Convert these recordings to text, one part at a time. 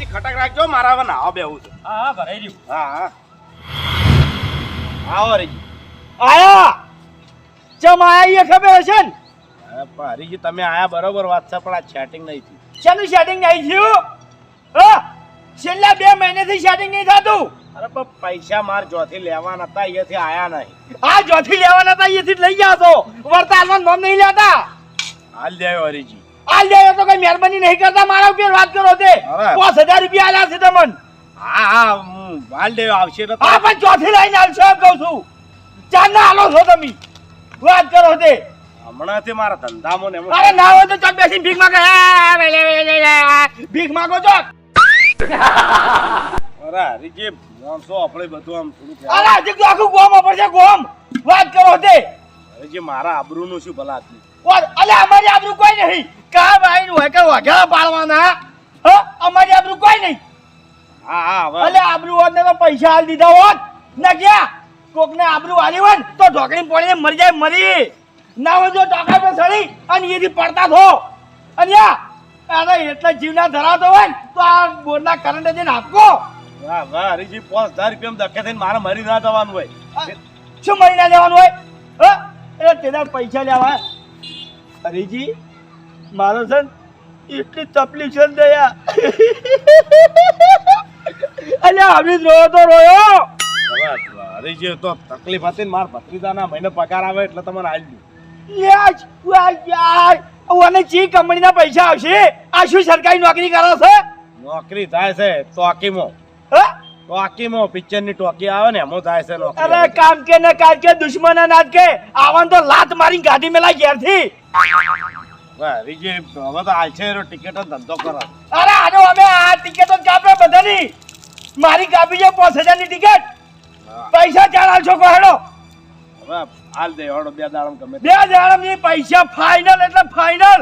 હાજી ખટક રાખજો મારા હવે નાવા બેવું છે. હા હા ભરાઈ રહ્યું. હા હા. આવો હરીજી આયા! ચમ આયા એ ખબર હશે ને? હરીજી તમે આયા બરોબર વાત છે પણ આ ચેટિંગ નહીં થયું. શેનું ચેટિંગ નહીં થયું? હા? છેલ્લા બે મહિનેથી સેટિંગ નહીં થતું? અરે પણ પૈસા માર જોથી લેવાના હતા અહીંયાથી આયા નહીં. આ જોથી લેવાના હતા અહીંયાથી લઈ ગયા તો વર્તાલમાં નોંધ નહીં લેતા. હાલ દેવો હરીજી. આ લે તો કઈ મહેરબાની નહીં કરતા મારા ઉપર વાત કરો તે. પાંચ હજાર રૂપિયા આલ્યા છે તમને. હા હા હું હાલ દેવો આવશે તો હા પણ ચોથી લઈને આવશે એમ કહું છું. ચાંદા આલો છો તમે. વાત કરો તે. હમણાંથી મારા ધંધામાં ને અરે ના હોય તો ચોક બેસીને ભીખ માંગે. ભીખ માંગો ચોક. અરે હરીજી માણસો આપણે બધું આમ થોડું અરે હજી આખું ગોમ પડશે ગોમ. વાત કરો તે. હરીજી મારા આબરૂનું શું ભલા વાત અલે અમારી આબરૂ કોઈ નહીં. કા ભાઈ હોય કે વઘારા પાડવાના? હ અમારી આબરૂ કોઈ નહીં. હા હા આબરૂ હોત ને તો પૈસા હાલ દીધા હોત. ના ક્યાં? કોકને આબરૂ આલી હોત તો ઢોકળી પડીને મરી જાય મરી. ના હોય તો ઢોકળા પર સડી અને એથી પડતા થો. અને અરે એટલા જીવના ધરાવતો હોય ને તો આ બોરના કરંટ જઈને આપકો. વાહ વાહ હરીજી પાંચ હજાર રૂપિયા ધક્કે થઈને મારે મરી ના જવાનું હોય. શું મરી ના જવાનું હોય? હ એટલે તેના પૈસા લેવા. હરીજી મારો છે ને એટલી તકલીફ છે ને દયા. અલ્યા આવી જ રોયો તો રોયો. અરે જે તો તકલીફ હતી ને મારા ભત્રીજાના મહિને પગાર આવે એટલે દઉં. યાર ઓને ચી કંપનીના પૈસા આવશે? આ શું સરકારી નોકરી કરો છો? નોકરી થાય છે ટોકીમાં. હ? ટોકીમાં પિક્ચરની ટોકી આવે ને એમાં થાય છે નોકરી અરે કામ કે ને કાજ કે દુશ્મન નાદ કે. આવન તો લાત મારી ગાડી મેલા ઘેરથી. હરીજી હવે તો હાલ એનો ટિકિટનો ધંધો કરો. અરે આનો અમે આ ટિકિટો જ કાપે બધાની. મારી કાપી છે પાંચ હજારની ટિકિટ પૈસા ચાર આલશો કો હેડો. હવે હાલ દે હેડો બે દાડમ ગમે બે દાડમની પૈસા ફાઇનલ એટલે ફાઇનલ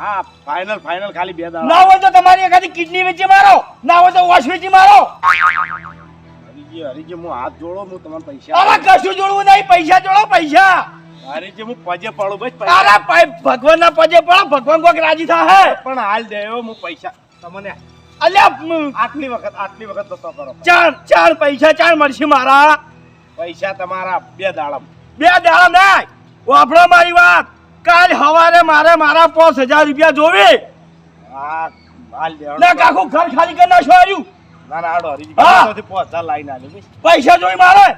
હા ફાઇનલ ફાઇનલ ખાલી બે દાડમ. ના હોય તો તમારી એકાદી કિડની વેચી મારો. ના હોય તો વોશ વેચી મારો. હરીજી હરીજી હું હાથ જોડો હું તમને પૈસા અરે કશું જોડવું નહીં પૈસા જોડો પૈસા. હરીજી હું પજે પડું બસ અરે ભાઈ ભગવાનના પજે પડો ભગવાન કોઈક રાજી થાય પણ હાલ દેવો હું પૈસા તમને અલ્યા આટલી વખત આટલી વખત તો કરો. ચાર ચાર પૈસા ચાર મળશે મારા. પૈસા તમારા બે દાડમ. બે દાડમ નહીં. વાપરો મારી વાત. કાલ હવારે મારે મારા પાંચ હજાર રૂપિયા જોવે. હા હાલ ના કાકુ ઘર ખાલી કરી નાખો આવ્યું ના ના હરીજી પાંચ હજાર લાઈન આલી પૈસા જોઈ મારે.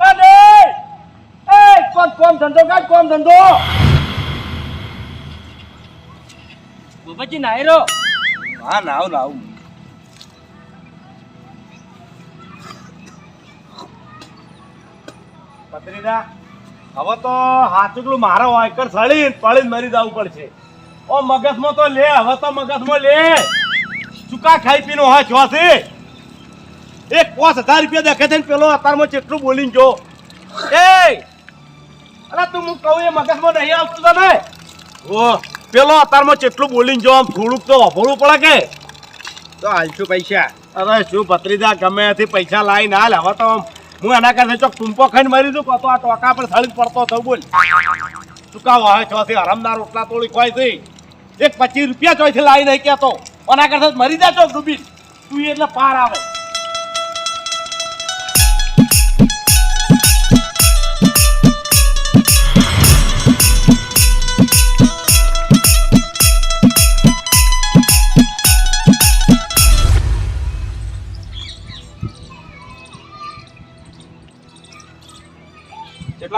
અરે! એ કોમ ધંધો કાઢ કોમ ધંધો. બાબાજી નાયરો હા નાવ નાવ. પત્રીના હવે તો હાચુકલું મારા વાયકર સળી પડીને મરી જવું પડશે. ઓ મગજમાં તો લે હવે તો મગજમાં લે. ચૂકા ખાઈ પીનો હા છોથી એક પાંચ હજાર રૂપિયા દેખે છે પેલો અત્યારમાં જેટલું બોલીને જો. એ! અરે તું હું કહું એ મગજમાં નહીં આવતું તને. ઓ પેલો અત્યારમાં જેટલું બોલીને જો આમ થોડુંક તો અભોળવું પડે કે? તો હાલશું પૈસા? અરે શું ભત્રીજા ગમે ત્યાંથી પૈસા લાવીને હાલ. હવે તો હું એના કરતા ચોક ટૂંપો ખાઈને મરી દઉં તો આ ટોકા પર સળી પડતો થયું બોલ. ચૂકાવો હવે ચોથી હરમદાર રોટલા તોડી ખવાય છે. એક પચીસ રૂપિયા ચોથી લાવી નહીં કહેતો. એના કરતા મરી જા ચોક ડૂબી તું એટલે પાર આવે.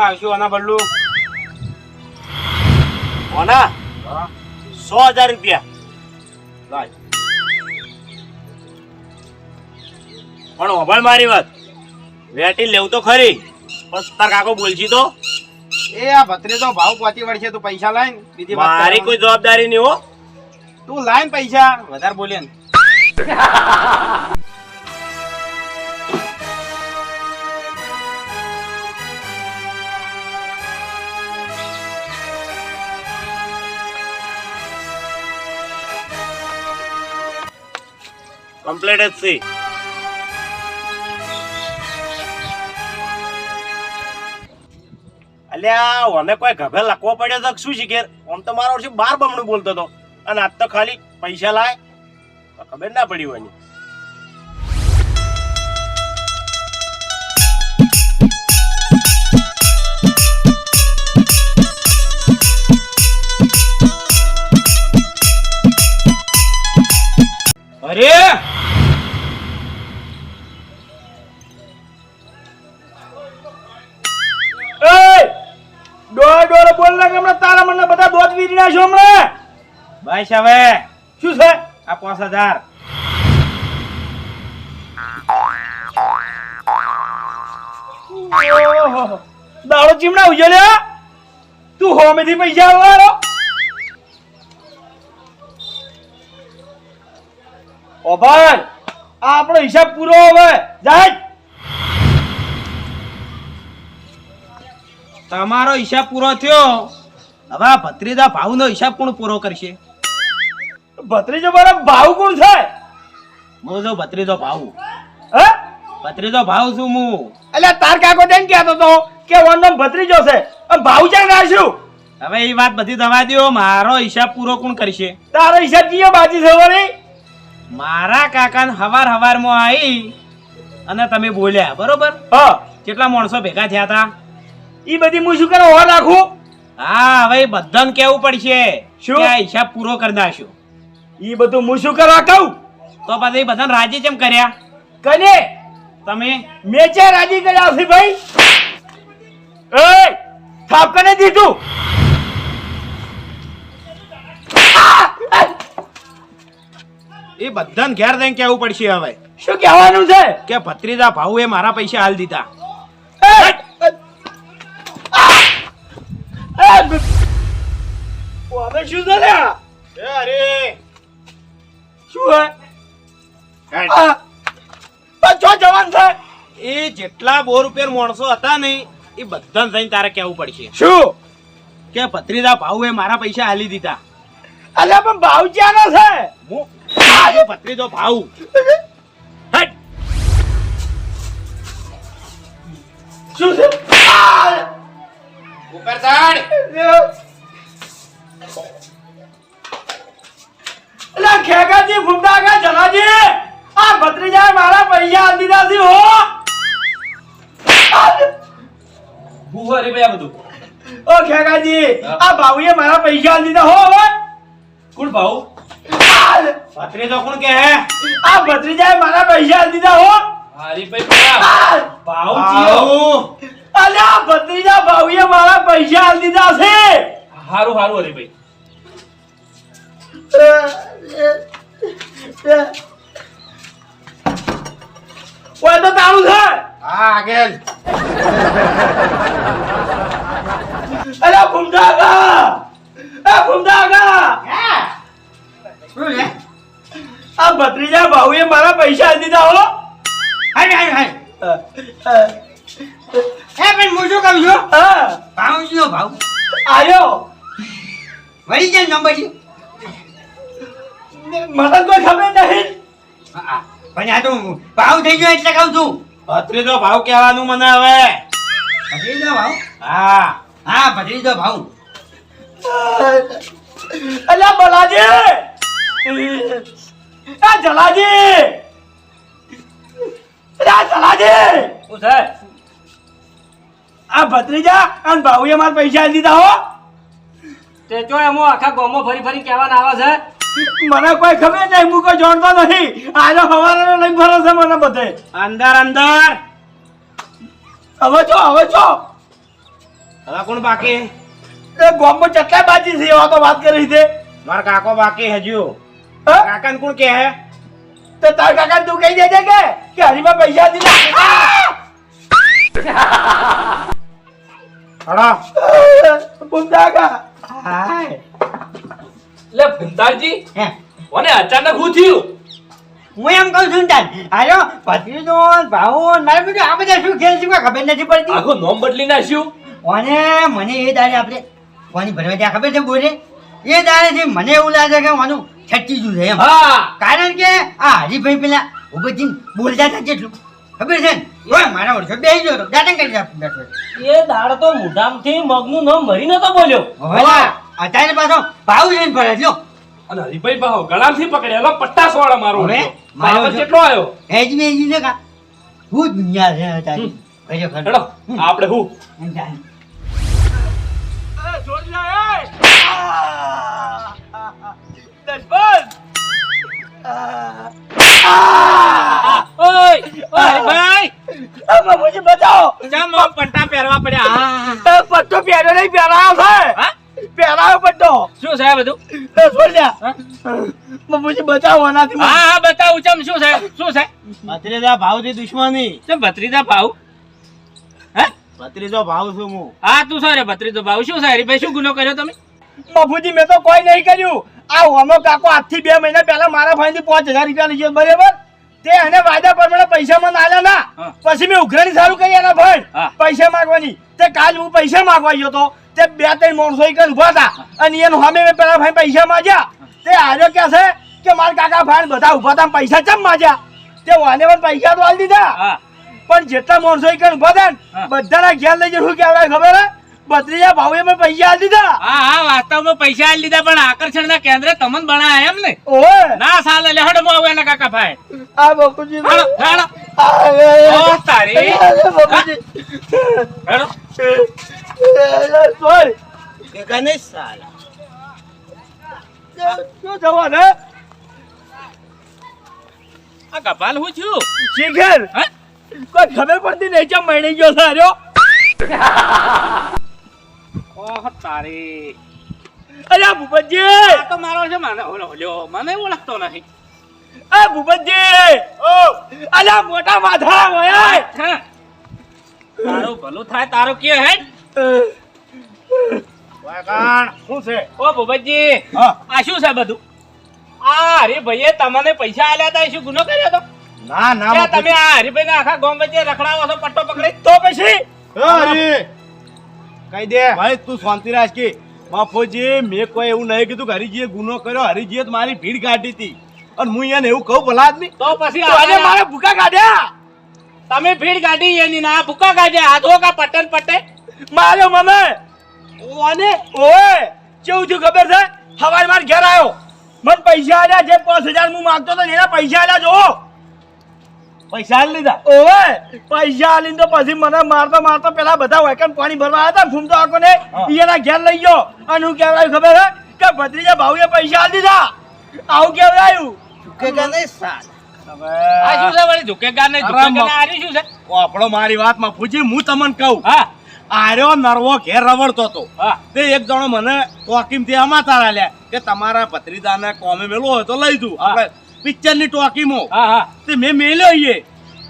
કેટલા આવશું આના બદલું? ઓના? સો હજાર રૂપિયા. લાય. પણ ઓભળ મારી વાત. વેટી લેવું તો ખરી બસ તાર કાકો બોલશી તો? એ આ ભત્રીજો ભાવ પહોંચી વળશે તું પૈસા લાઈન બીજી વાત મારી કોઈ જવાબદારી નહીં હો. તું લાઈન પૈસા વધારે બોલે જ છે. અલ્યા, ઓને કોઈ ગભે લખવો પડ્યો તો શું શીખે આમ તો મારો વર્ષે બાર બમણું બોલતો હતો. અને આજ તો ખાલી પૈસા લાય. ખબર ના પડી હોય અરે! નાખ્યો હમણાં? બસ હવે. શું છે? આ પાંચ હજાર. દાડો ચીમડા ઉજળ્યા તું હોમેથી પૈસા આવવાનો ઓ ભાઈ આ આપણો હિસાબ પૂરો હવે. જાય. તમારો હિસાબ પૂરો થયો. હવે આ ભત્રીજા ભાવનો હિસાબ કોણ પૂરો કરશે? ભત્રીજો મારા ભાવ કોણ છે હું જો ભત્રીજો ભાવ. હે? ભત્રીજો ભાવ છું હું. એટલે તાર કાકો તેમ કહેતો તો કે ઓનો ભત્રીજો છે. અને ભાવ ના રાખ્યું હવે એ વાત બધી દવા દ્યો મારો હિસાબ પૂરો કોણ કરશે? તારો હિસાબ કીયો બાજી છે વળી? મારા કાકાને હવાર હવારમાં આવી અને તમે બોલ્યા બરોબર? હા. કેટલા માણસો ભેગા થયા હતા? એ બધી હું શું કરો હો રાખું હા હવે બધાને કેવું પડશે? શું? આ હિસાબ પૂરો કરી નાખ્યો. ઈ બધું હું શું કરવા કહું? તો પછી બધાને રાજી કેમ કર્યા? કને? તમે? મેચે રાજી કર્યા છે ભાઈ એ થાપ કને દીધું. એ બધાને ઘેર જઈને કેવું પડશે હવે? શું કહેવાનું છે? કે ભત્રીજા ભાવ એ મારા પૈસા હાલ દીધા. શું છે લે આ? અરે. શું હે? આ! આ જવાન છે. એ જેટલા બોર રૂપિયા માણસો હતા ને એ બધાને થઈને તારે કેવું પડશે. શું? કે ભત્રીજા ભાવ એ મારા પૈસા હાલી દીધા. અલ્યા પણ ભાવ ચાનો છે? હું ભત્રીજો ભાવ શું છે? આ! અલા ખેગાજી ફૂમડાગા જલાજી આ ભત્રીજાએ મારા પૈસા આપી દીધા છે હો. હું હરી ભાઈ બધું. ઓ ખેગાજી આ ભાઉએ મારા પૈસા આપી દીધા હો હવે. કોણ આ! ભત્રીજો કોણ કે હે? આ ભત્રીજાએ મારા પૈસા આપી દીધા હો. હારી ભાઈ ભાવ. અલ્યા આ ભત્રીજા ભાઉએ મારા પૈસા આપી દીધા છે. હારું હારું હરીભાઈ ઓય તો છે. હા એ શું આ ભત્રીજા ભાઉએ મારા પૈસા આલી દીધા હો. હાય હાય હાય. એ પણ હું શું કહું છું? હા. ભાવ શું ભાવ આવ્યો વળી જાય નંબર છે મને કોઈ ખબર નહીં. પણ આ તો ભાવ થઈ ગયો એટલે કહું છું. ભત્રીજો ભાવ કહેવાનું મને હવે. ભત્રીજો ભાવ? હા. હા ભત્રીજો ભાવ. અલ્યા બલાજી! આ જલાજી! આ જલાજી! શું છે? આ ભત્રીજા અને ભાઉએ મારા પૈસા દીધા હો. તે જો એમ આખા ગોમો ફરી ફરી કહેવાના આવે છે. મને કોઈ ખબર નહીં હું કોઈ જાણતો નથી. આનો હવારાનો લઈને ફરે છે મને બધે. અંદર અંદર. હવે છો હવે છો હવે કોણ બાકી? એ ગોમ્બો ચટલા બાજી છે એવા તો વાત કરી છે. મારા કાકો બાકી હજુ. કાકા કાકાને કોણ કે હે તો તાર કાકા તું કહી દેજે કે કે હરીમાં પૈસા દીધા હડો બુમદાગા હાય. લે ભંતારજી હે. મને અચાનક હું થયું? હું એમ કહું છું ને તાર હાલો ભત્રીજો ભાવો મારે બધું આ બધા શું ખેલ છે ખબર નથી પડતી? આખું નોમ બદલી નાખ્યું. અને મને એ દાડે આપણે કોની ભરવા ત્યાં ખબર છે બોલે? એ દાડે છે મને એવું લાગે કે માનું છટી જુ છે એમ. હા. કારણ કે આ હરીભાઈ પેલા ઉભીને બોલતા હતા કેટલું ખબર છે ને? મારા વર્ષો બે ગયો હતો દાટન કરી આપ- બેઠો એ દાડ તો મોઢામાંથી મગનું નામ મરી નતો બોલ્યો. હવે અત્યારે પાછો. ભાવ લઈને ફરે લ્યો. અને હરીભાઈ ભાવ ગળામાંથી પકડેલો પટ્ટાસ વાળો મારો હવે? મારો કેટલો આવ્યો? હેજ મે ને કા. હું દુનિયા છે તારી. ખરેખર. ખડો આપણે હું? છોડી લે, એ. આ, દશમન. આ, આ. ઓય ઓય ભાઈ! આ બાપુજી બચાવો પટ્ટા પહેરવા પડ્યા. હા પટ્ટો પહેર્યો નહીં પહેરાયો હા? છે પડતો શું સાહેબ બધું? એ છોડી દે હા? બાપુજી બચાવો આનાથી હા હા બતાવું ચમ શું સાહેબ શું સાહેબ ભત્રીજા ભાવથી દુશ્મની. ચમ ભત્રીજા ભાવ? હે? ભત્રીજો ભાવ છું હું. હા તું સારે ભત્રીજો ભાવ. શું છે હરીભાઈ શું ગુનો કર્યો તમે? બાપુજી મેં તો કોઈ નહીં કર્યું. આ હોમો કાકો આજથી બે મહિના પહેલા મારા ભાઈથી પાંચ હજાર રૂપિયા લીધો બરાબર? તે એને વાયદા પ્રમાણે પૈસા મને આલ્યા ના પછી મેં ઉઘરાણી સારું કરી એના ભાઈ. પૈસા માંગવાની. તે કાલ હું પૈસા માંગવા ગયો તો તે બે ત્રણ માણસો જ ઊભા હતા. અને એનું સામે મેં પેલા ભાઈ પૈસા માંગ્યા. તે આજે કે છે કે મારા કાકા ભાઈ બધા ઊભા હતા પૈસા ચમ માંગ્યા? તે વાને પણ પૈસા તો આલી દીધા. પણ જેટલા માણસો જ ઊભા હતા બધાના ઘેર લઈ જશું કહેવાય ખબર હે? બત્રીજા ભાવે મેં પૈસા આલી દીધા. હા હા વાસ્તવમાં પૈસા આલી લીધા પણ આકર્ષણના કેન્દ્રે તમને બનાયા એમ ને? ઓય ના સાલ લે હડો આવું એના કાકા ભાઈ. આ બકુજી હાલો હાલો ઓ તારી. આ, બાપુજી. હેડો. નહીં ઓહ તારી અરે ભૂપતજી તો મારો છે મને ઓલ્યો મને નથી આ ભૂપતજી ઓ અલા મોટા માથા હોય. તારું ભલું થાય, તારું કે હે શું છે? ઓ ભૂપતજી આ શું છે બધું? આ હરીભાઈએ તમને પૈસા આલ્યા હતા શું ગુનો કર્યો તો? ના ના તમે આ હરીભાઈને આખા ગામ વચ્ચે રખડાવો છો પટ્ટો પકડી? તો પછી? કહી દે. ભાઈ તું શાંતિ રાખ કે. બાપુજી મેં કોઈ એવું નહીં કીધું કે હરિજીએ ગુનો કર્યો હરીજીએ તો મારી ભીડ કાઢી હતી. અને હું એને એવું કહું ભલા નહીં તો પછી આજે મારે ભૂકા કાઢ્યા. તમે ભીડ કાઢી એની ના ભૂકા કાઢ્યા. હાથો કા પટન પટે માર્યો મમે ઓને? ઓએ કેવું થયું ખબર છે? હવાર માર ઘેર આવ્યો મને પૈસા આલ્યા જે પાંચ હજાર હું માંગતો હતો એના પૈસા આલ્યા જો પૈસા આલી લીધા. ઓવે પૈસા આલી તો પછી મને મારતો મારતો પેલા બધા વેકન પાણી ભરવા આવ્યા હતા ને ફૂમતો આખો ને એના ઘેર લઈ ગયો. અને હું કેવડાયું ખબર હે કે ભત્રીજા ભાઉએ પૈસા આલી દીધા. આવું કેવડાયું કે કને સાલા. આ શું છે વળી? ઝુકેગા નહીં ઝુકેગા આ શું છે? આપણો મારી વાતમાં પૂછી હું તમને કહું. હા. આર્યો નરવો ઘેર રવડતો હતો. હા. તે એક જણો મને ટોકીમથી અમાતા આલ્યા કે તમારા ભત્રીદાને કોમે મેલો હોય તો લઈ દઉં આપણે પિક્ચરની ની હા તે મેં મેલ્યો ઈએ.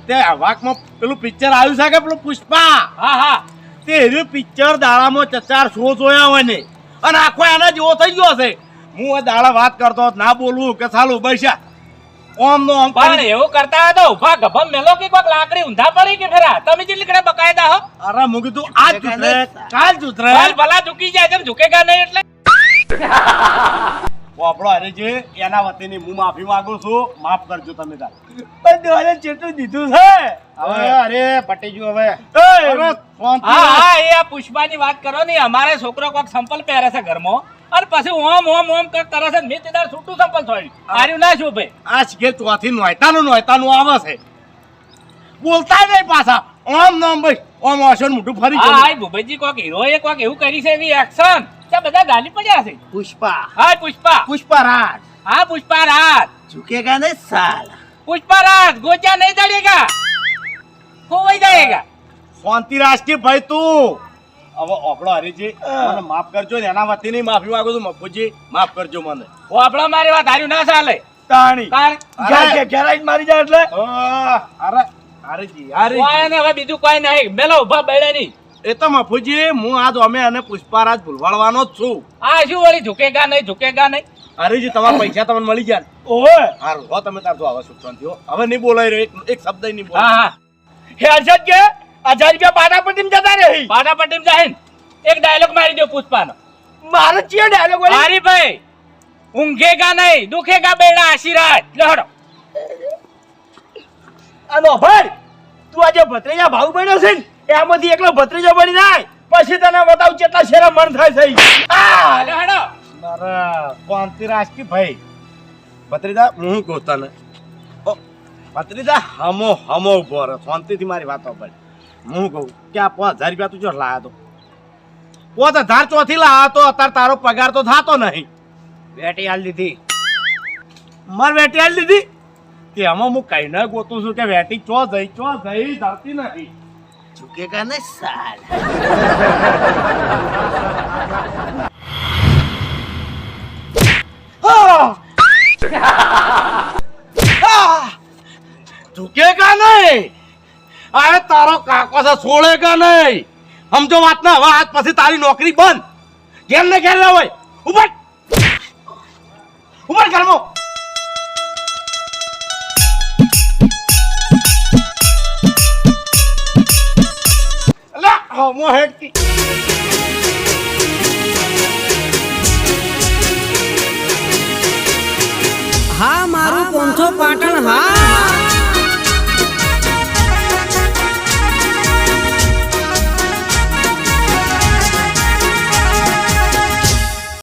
તે વાકમાં પેલું પિક્ચર આવ્યું છે કે પેલું પુષ્પા? હા હા. તે એર્યું પિક્ચર દાડામાં ચચાર શો જોયા હોય ને. અને આખો એના જેવો થઈ ગયો છે. હું દાડા વાત કરતો ના બોલવું કે ચાલુ બૈસા ઓમ નો ઓમ. પણ એવું કરતા હોય તો ઊભા ગભમ મેલો કે કોક લાકડી ઊંધા પડી કે ફેરા? તમે જેટલી કડે બકાયદા હો. અરે મુ કીધું આજ જુતરે કાલ જુતરે. કાલ ભલા ઝુકી જાય જેમ ઝુકેગા નહીં એટલે. આપણો અરે છે એના વતીની હું માફી માંગુ છું. માફ કરજો તમે તાર. પણ દોરે જેટલું દીધું છે. હવે અરે પટેજો હવે. હા હા એ આ પુષ્પાની વાત કરો ને. અમારે છોકરો કોક સંપલ પહેરે છે ઘરમાં. અને પછી ઓમ ઓમ ઓમ કંઈક કરે છે ને મેં તે દાડે છૂટું સંપલ છોડ્યું માર્યું ના શું ભાઈ? આ શીખે ચોથી નોયતાનું નોયતાનું આવે છે. બોલતા નહીં પાછા. ઓમ નોમ ભાઈ. ઓમ ઓશન મોટું ફરી ગયું. હાય ભૂપેજી કોક હીરોએ કોક એવું કરી છે એવી એક્શન ત્યાં બધા ગાલી પડ્યા છે. પુષ્પા. હા પુષ્પા. પુષ્પા રાજ. હા પુષ્પા રાત ઝુકેગા ને સાલ. પુષ્પા રાજ ગોચા નહીં ચડેગા ખોવાઈ જાયેગા શાંતિ રાષ્ટ્રીય ભાઈ તું. હવે આપણો હરીજી મને માફ કરજો ને એના વતીની માફી માંગુ છું. મફુજી માફ કરજો મને. હું આપણા મારી વાત હાર્યું ના ચાલે. તાણી. ઘેર ઘેર મારી જાય એટલે. અરે હરીજી હરીજી કોઈ ને હવે બીજું કોઈ નહીં. મેલો ઊભા બેડે નહીં. એ તો મફુજી હું આજ અમે અને પુષ્પારાજ ભૂલવાડવાનો જ છું. આ શું વળી ઝુકેગા નહીં ઝુકેગા નહીં? હરીજી તમારા પૈસા તમને મળી ગયા. ઓહે હારું હો તમે તાર તો આવા સુખ શાંતિ હો. હવે નહીં બોલાય રહ્યો એક- એક શબ્દ નહીં બોલાય. હા હા. હેરસદ કે? હજાર રૂપિયા પાટા પટ્ટીમાં જતા રહી. પાટા પટ્ટીમ જાહેન એક ડાયલોગ મારી દો પુષ્પાનો મારો ચિયો ડાયલોગ મારી ભાઈ ઊંઘેગા નહીં દુખેગા બેડા આશીર્વાદ. લહડો આનો ભાઈ તું આજે ભત્રીજા ભાવ બન્યો છે ને એમાંથી એકલો ભત્રીજો બની જાય પછી તને બતાવું કેટલા શેરા મન થાય છે આ લહડો મારા કોંતી રાજકી ભાઈ ભત્રીજા હું કહું તને ઓ, ભત્રીજા હમો હમો ઊભો રહે શાંતિથી મારી વાતો પર હું કહું કે આ પાંચ હજાર રૂપિયા તું જો લાયા તો. પાંચ હજાર ચોથી લાયા તો અત્યારે તારો પગાર તો થતો નહીં. બેટી હાલ દીધી. માર વેટી હાલ દીધી? કે આમાં હું કઈ ના ગોતું છું કે વેટી ચો જઈ ચો જઈ ધરતી નથી ચૂકેગા ને સાલ! ઝુકેગા નહીં અરે તારો કાકો છે કે નહીં? સમજો વાત ના હવે આજ પછી તારી નોકરી બંધ. ઘેર ને ઘેર હોય. ઉપર ઉપર હમો હા, મારું પોંથો પાટણ હા.